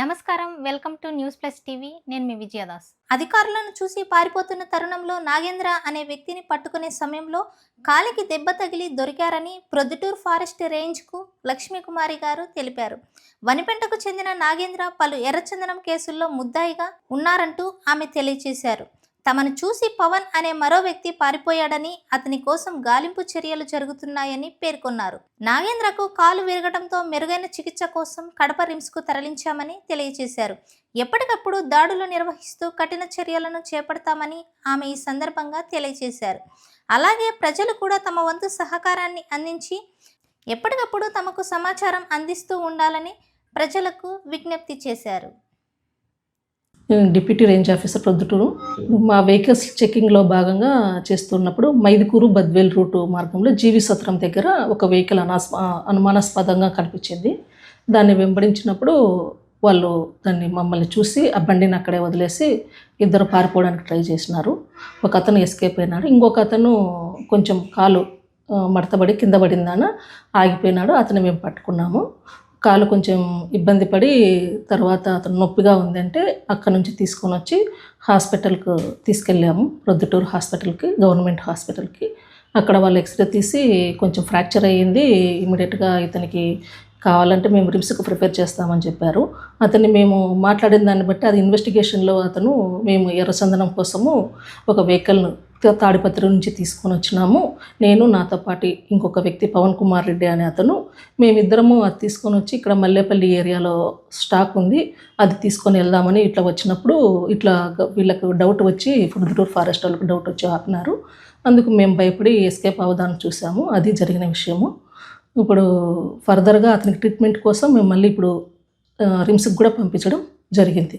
నమస్కారం. Welcome to news plus TV. నేను మీ విజయదాస్. అధికారులను చూసి పారిపోతున్న తరుణంలో నాగేంద్ర అనే వ్యక్తిని పట్టుకునే సమయంలో కాలికి దెబ్బ తగిలి దొరికారని ప్రొద్దుటూరు ఫారెస్ట్ రేంజ్కు లక్ష్మీకుమారి గారు తెలిపారు. వనిపెంటకు చెందిన నాగేంద్ర పలు ఎర్రచందనం కేసుల్లో ముద్దాయిగా ఉన్నారంటూ ఆమె తెలియజేశారు. తమను చూసి పవన్ అనే మరో వ్యక్తి పారిపోయాడని అతని కోసం గాలింపు చర్యలు జరుగుతున్నాయని పేర్కొన్నారు. నాగేంద్రకు కాలు విరగడంతో మెరుగైన చికిత్స కోసం కడప రిమ్స్కు తరలించామని తెలియజేశారు. ఎప్పటికప్పుడు దాడులు నిర్వహిస్తూ కఠిన చర్యలను చేపడతామని ఆమె ఈ సందర్భంగా తెలియజేశారు. అలాగే ప్రజలు కూడా తమ వంతు సహకారాన్ని అందించి ఎప్పటికప్పుడు తమకు సమాచారం అందిస్తూ ఉండాలని ప్రజలకు విజ్ఞప్తి చేశారు. నేను డిప్యూటీ రేంజ్ ఆఫీసర్ ప్రొద్దుటూరు. మా వెహికల్స్ చెక్కింగ్లో భాగంగా చేస్తున్నప్పుడు మైదుకూరు బద్వేల్ రూటు మార్గంలో జీవి సత్రం దగ్గర ఒక వెహికల్ అనాస్ అనుమానాస్పదంగా కనిపించింది. దాన్ని వెంబడించినప్పుడు వాళ్ళు దాన్ని మమ్మల్ని చూసి ఆ బండిని అక్కడే వదిలేసి ఇద్దరు పారిపోవడానికి ట్రై చేసినారు. ఒక అతను ఎస్కేప్ అయినాడు. ఇంకొక అతను కొంచెం కాలు మడతబడి కింద పడిందాన ఆగిపోయినాడు. అతను మేము పట్టుకున్నాము. కాలు కొంచెం ఇబ్బంది పడి తర్వాత అతను నొప్పిగా ఉందంటే అక్కడ నుంచి తీసుకొని వచ్చి హాస్పిటల్కు తీసుకెళ్ళాము. ప్రొద్దుటూరు హాస్పిటల్కి గవర్నమెంట్ హాస్పిటల్కి. అక్కడ వాళ్ళు ఎక్స్రే తీసి కొంచెం ఫ్రాక్చర్ అయ్యింది. ఇమీడియట్గా ఇతనికి కావాలంటే మేము రిమ్స్కి ప్రిపేర్ చేస్తామని చెప్పారు. అతన్ని మేము మాట్లాడిన దాన్ని బట్టి అది ఇన్వెస్టిగేషన్లో అతను మేము ఎర్రచందనం కోసము ఒక వెహికల్ను తాడిపత్రి నుంచి తీసుకొని వచ్చినాము. నేను నాతో పాటు ఇంకొక వ్యక్తి పవన్ కుమార్ రెడ్డి అనే అతను. మేమిద్దరము అది తీసుకొని వచ్చి ఇక్కడ మల్లేపల్లి ఏరియాలో స్టాక్ ఉంది. అది తీసుకొని వెళ్దామని ఇట్లా వచ్చినప్పుడు ఇట్లా వీళ్ళకు డౌట్ వచ్చి ఫుడ్దూర్ ఫారెస్ట్ వాళ్ళకి డౌట్ వచ్చి ఆపినారు. అందుకు మేము భయపడి ఎస్కేప్ అవదాన్ని చూసాము. అది జరిగిన విషయము. ఇప్పుడు ఫర్దర్గా అతనికి ట్రీట్మెంట్ కోసం మేము మళ్ళీ ఇప్పుడు రిమ్స్కి కూడా పంపించడం జరిగింది.